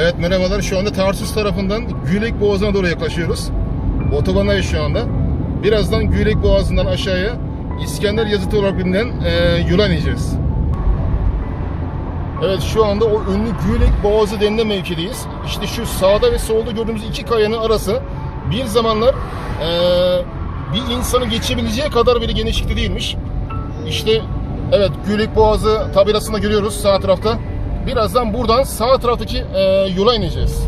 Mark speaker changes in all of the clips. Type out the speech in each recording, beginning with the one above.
Speaker 1: Evet merhabalar. Şu anda Tarsus tarafından Gülek Boğazı'na doğru yaklaşıyoruz. Otobandayız şu anda. Birazdan Gülek Boğazı'ndan aşağıya İskender Yazıtı olarak bilinen e, yola ineceğiz. Evet şu anda o ünlü Gülek Boğazı denilen mevkideyiz. İşte şu sağda ve solda gördüğümüz iki kayanın arası bir zamanlar e, bir insanı geçebileceği kadar bile genişlikte değilmiş. İşte evet Gülek Boğazı tabelasında görüyoruz sağ tarafta. Birazdan buradan sağ taraftaki e, yola ineceğiz.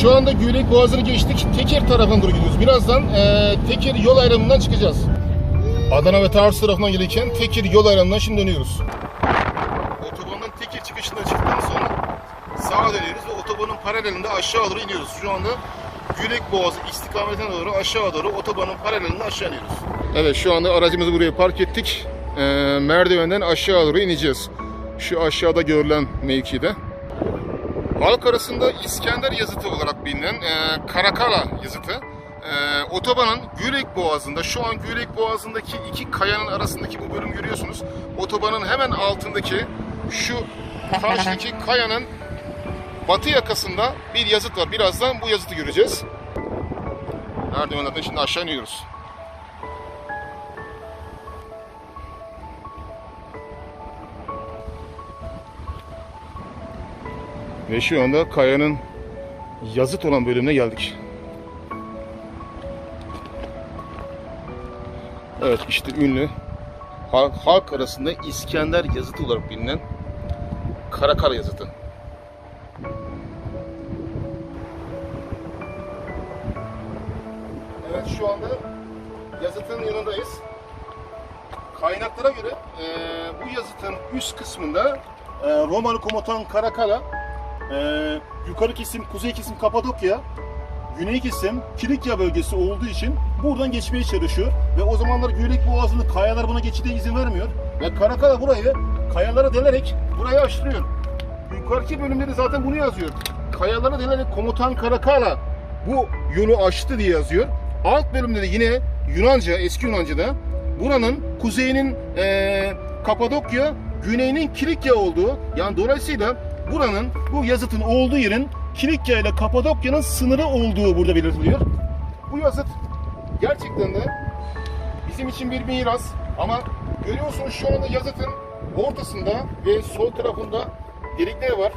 Speaker 1: Şu anda Gülek Boğazı'nı geçtik. Teker tarafına doğru gidiyoruz. Birazdan e, Teker yol ayrımından çıkacağız. Adana ve Tarsus tarafından gelirken Teker yol ayrımından şimdi dönüyoruz. Otobandan Teker çıkışından çıktıktan sonra sağa dönüyoruz ve otobanın paralelinde aşağı doğru iniyoruz. Şu anda Gülek Boğazı istikametine doğru aşağı doğru otobanın paralelinde aşağı iniyoruz. Evet şu anda aracımızı buraya park ettik. Ee, merdivenden aşağı doğru ineceğiz. Şu aşağıda görülen mevkide. Halk arasında İskender yazıtı olarak bilinen e, Karakala yazıtı. E, otobanın Gülek Boğazı'nda, şu an Gülek Boğazı'ndaki iki kayanın arasındaki bu bölüm görüyorsunuz. Otobanın hemen altındaki şu karşıdaki kayanın batı yakasında bir yazıt var. Birazdan bu yazıtı göreceğiz. Merdivenlerden şimdi aşağı iniyoruz. Ve şu anda kayanın yazıt olan bölümüne geldik. Evet işte ünlü halk, halk arasında İskender yazıtı olarak bilinen Karakara yazıtı. Evet şu anda yazıtın yanındayız. Kaynaklara göre e, bu yazıtın üst kısmında e, Romalı komutan Karakala, e, yukarı kesim, kuzey kesim Kapadokya, güney kesim Kilikya bölgesi olduğu için buradan geçmeye çalışıyor. Ve o zamanlar Gülek Boğazı'nın kayalar buna geçide izin vermiyor. Ve Karakala burayı kayalara delerek burayı aştırıyor. Yukarıki bölümleri zaten bunu yazıyor. Kayalara delerek komutan Karakala bu yolu aştı diye yazıyor. Alt bölümde de yine Yunanca, eski Yunanca'da buranın kuzeyinin eee, Kapadokya, güneyinin Kilikya olduğu, yani dolayısıyla buranın, bu yazıtın olduğu yerin Kilikya ile Kapadokya'nın sınırı olduğu burada belirtiliyor. Bu yazıt gerçekten de bizim için bir miras ama görüyorsunuz şu anda yazıtın ortasında ve sol tarafında delikler var.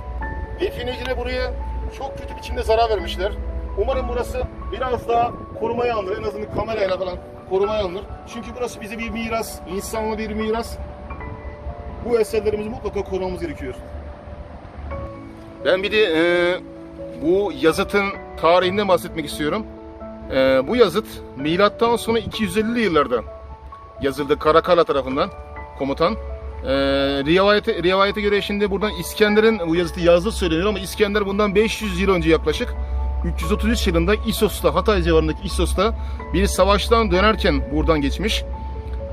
Speaker 1: Defineciler buraya çok kötü biçimde zarar vermişler. Umarım burası biraz daha korumaya alınır. En azından kamerayla falan korumaya alınır. Çünkü burası bize bir miras, insanlı bir miras. Bu eserlerimizi mutlaka korumamız gerekiyor. Ben bir de e, bu yazıtın tarihinden bahsetmek istiyorum. E, bu yazıt milattan sonra 250'li yıllarda yazıldı Karakala tarafından komutan. E, rivayete, rivayete göre şimdi buradan İskender'in bu yazıtı yazdığı söyleniyor ama İskender bundan 500 yıl önce yaklaşık 333 yılında İssos'ta Hatay civarındaki İssos'ta bir savaştan dönerken buradan geçmiş.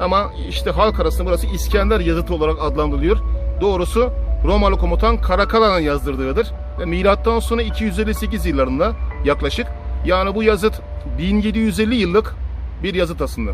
Speaker 1: Ama işte halk arasında burası İskender yazıtı olarak adlandırılıyor. Doğrusu Romalı komutan Karakala'nın yazdırdığıdır. Ve milattan sonra 258 yıllarında yaklaşık. Yani bu yazıt 1750 yıllık bir yazıt aslında.